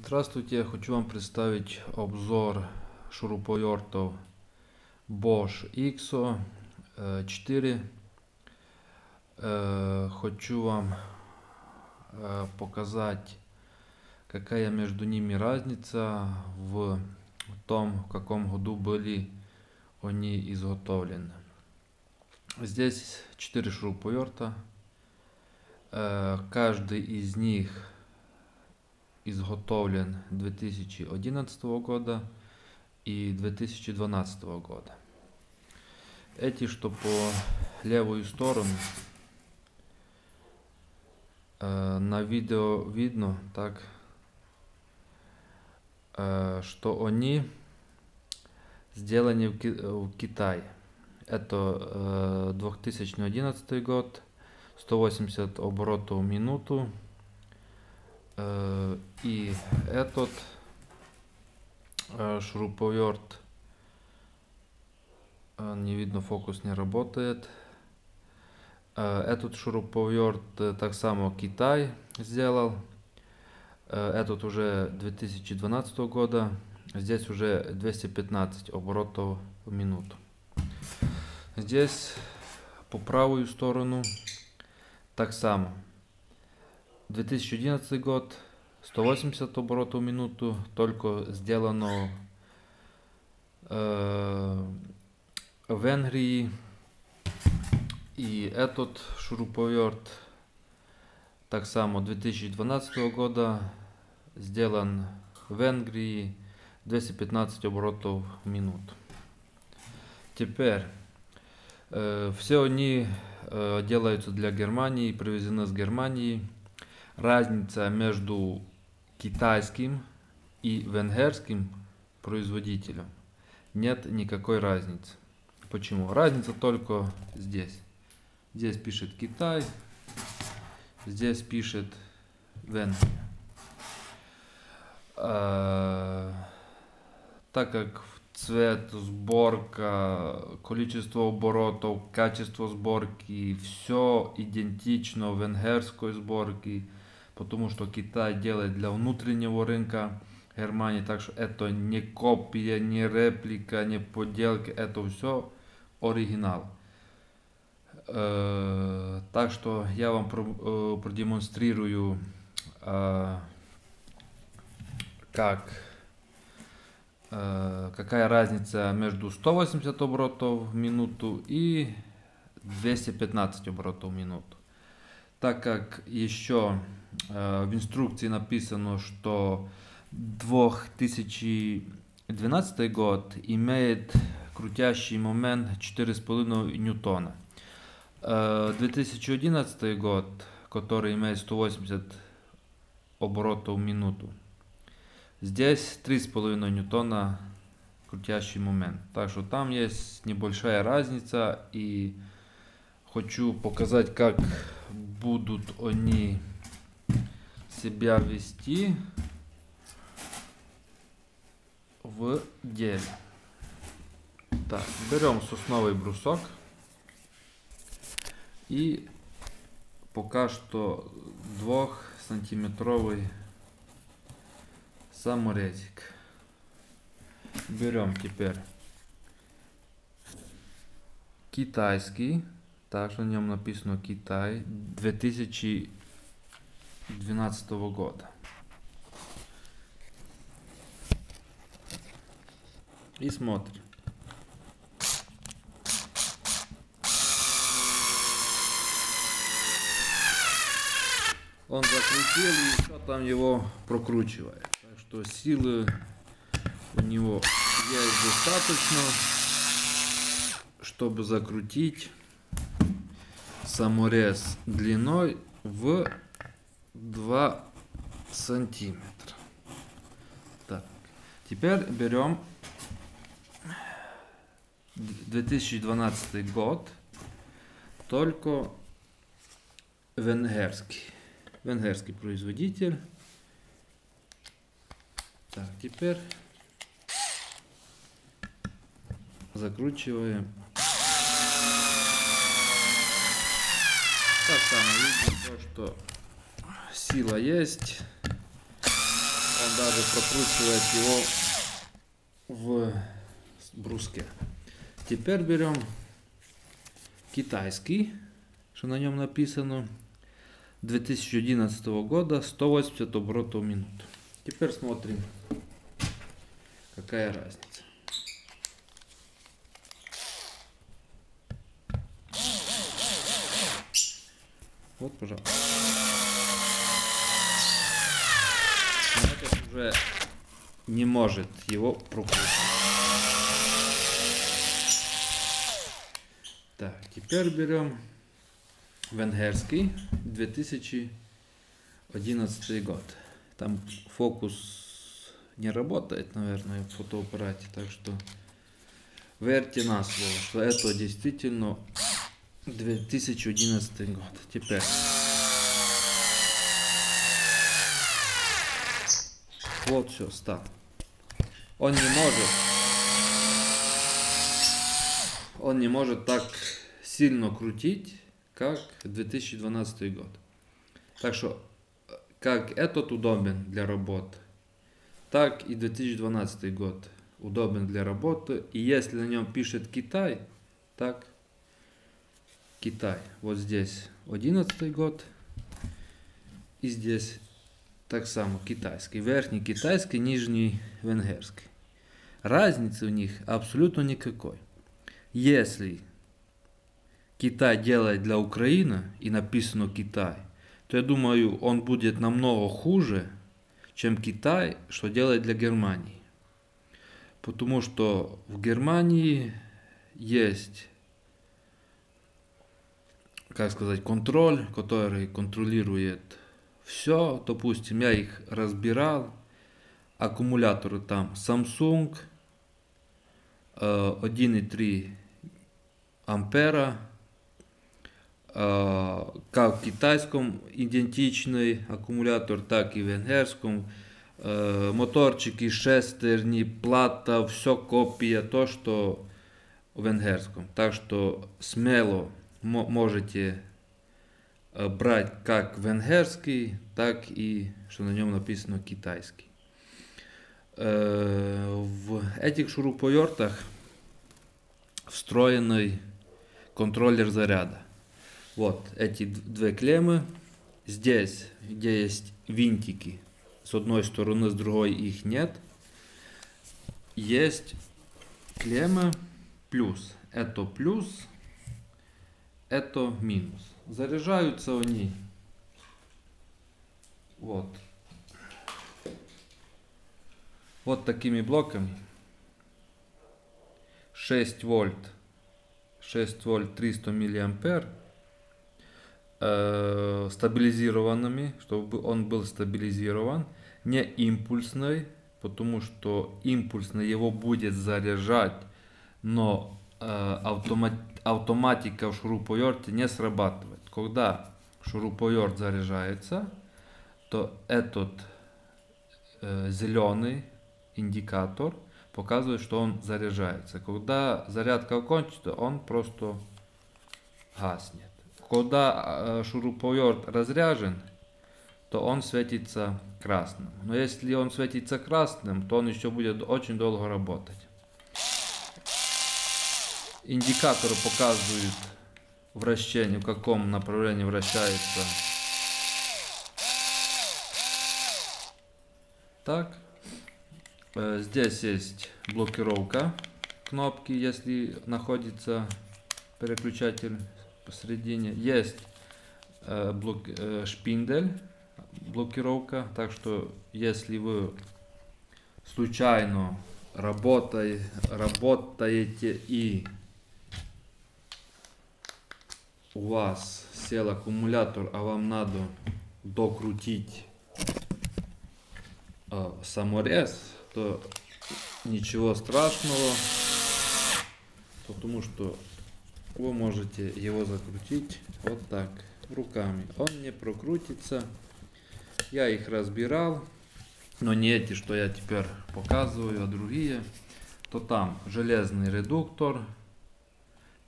Здравствуйте, я хочу вам представить обзор шуруповертов Bosch XO 4. Э, Хочу вам э, показать, какая между ними разница в том, в каком году были они изготовлены. Здесь 4 шуруповерта. Э, Каждый из них изготовлен 2011 года и 2012 года. Эти, что по левую сторону, э, на видео видно так, э, что они сделаны в, Ки- в Китае. Это э, 2011 год, 180 оборотов в минуту, Э, И этот э, шуруповерт, э, не видно, фокус не работает. Э, Этот шуруповерт э, так само Китай сделал. Э, Этот уже 2012 года. Здесь уже 215 оборотов в минуту. Здесь по правую сторону так само. 2011 год, 180 оборотов в минуту, только сделано э, в Венгрии. И этот шуруповерт так само 2012 года сделан в Венгрии 215 оборотов в минуту. Теперь э, все они э, делаются для Германии, привезены с Германии разница между китайским и венгерским производителем нет никакой разницы. Почему? Разница только здесь. Здесь пишет Китай, здесь пишет Венгрия. А, так как цвет, сборка, количество оборотов, качество сборки, все идентично венгерской сборки, потому что Китай делает для внутреннего рынка Германии, так что это не копия, не реплика, не подделка, это все оригинал. Э, Так что я вам про- э, продемонстрирую, э, как э, какая разница между 180 оборотов в минуту и 215 оборотов в минуту. Так как еще э, в инструкции написано, что 2012 год имеет крутящий момент 4,5 ньютона. Э, 2011 год, который имеет 180 оборотов в минуту, Здесь 3,5 ньютона крутящий момент. Так что там есть небольшая разница. И хочу показать, как будут они себя вести в деле. Так, берем сосновый брусок. И пока что двухсантиметровый саморезик. Берем теперь китайский. Также на нем написано Китай 2012 года. И смотрим. Он закрутил и еще там его прокручивает. Так что силы у него есть достаточно, чтобы закрутить саморез длиной в 2 сантиметра. Так, теперь берем 2012 год, только венгерский. Венгерский производитель. Так, теперь закручиваем. Так само видим то, что сила есть. Он даже прокручивать его в бруске. Теперь берем китайский, что на нем написано 2011 года 180 оборотов в минуту. Теперь смотрим, какая разница. Вот, пожалуйста. Этот уже не может его прокрутить. Так, теперь берем венгерский 2011 год. Там фокус не работает, наверное, в фотоаппарате, так что верьте на слово, что это действительно 2011 год. Теперь. Вот все, стал. Он не может. Он не может так сильно крутить, как 2012 год. Так что, как этот удобен для работы, так и 2012 год удобен для работы. И если на нем пишет Китай, так Китай. Вот здесь 11 год. И здесь так само китайский. Верхний китайский, нижний венгерский. Разницы у них абсолютно никакой. Если Китай делает для Украины и написано Китай, то я думаю, он будет намного хуже, чем Китай, что делает для Германии. Потому что в Германии есть как сказать, контроль, который контролирует все. Допустим, я их разбирал. Аккумуляторы там Samsung 1,3 э, ампера. Э, как в китайском идентичный аккумулятор, так и в венгерском. Э, моторчики, шестерни, плата, все копия, то, что в венгерском. Так что смело можете э, брать как венгерский, так и, что на нем написано, китайский. Э, в этих шуруповертах встроенный контроллер заряда. Вот эти две клеммы. Здесь, где есть винтики, с одной стороны, с другой их нет. Есть клеммы плюс. Это плюс, это минус. Заряжаются они вот, вот такими блоками. 6 вольт, 6 вольт 300 миллиампер э, стабилизированными, чтобы он был стабилизирован, не импульсный, потому что импульсный его будет заряжать, но автомат, автоматика в шуруповерте не срабатывает. Когда шуруповерт заряжается, то этот зеленый индикатор показывает, что он заряжается. Когда зарядка кончится, он просто гаснет. Когда шуруповерт разряжен, то он светится красным. Но если он светится красным, то он еще будет очень долго работать. Индикаторы показывают вращение, в каком направлении вращается. Так. Э, здесь есть блокировка кнопки, если находится переключатель посередине. Есть э, блок, э, шпиндель, блокировка. Так что если вы случайно работаете, работаете и у вас сел аккумулятор, а вам надо докрутить э, саморез, то ничего страшного, потому что вы можете его закрутить вот так руками. Он не прокрутится. Я их разбирал, но не эти, что я теперь показываю, а другие. То там железный редуктор,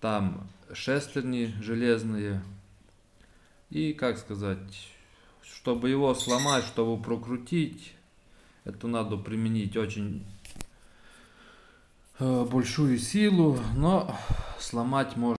там шестерни железные. И, как сказать, чтобы его сломать, чтобы прокрутить, Это надо применить очень э, большую силу, но сломать можно.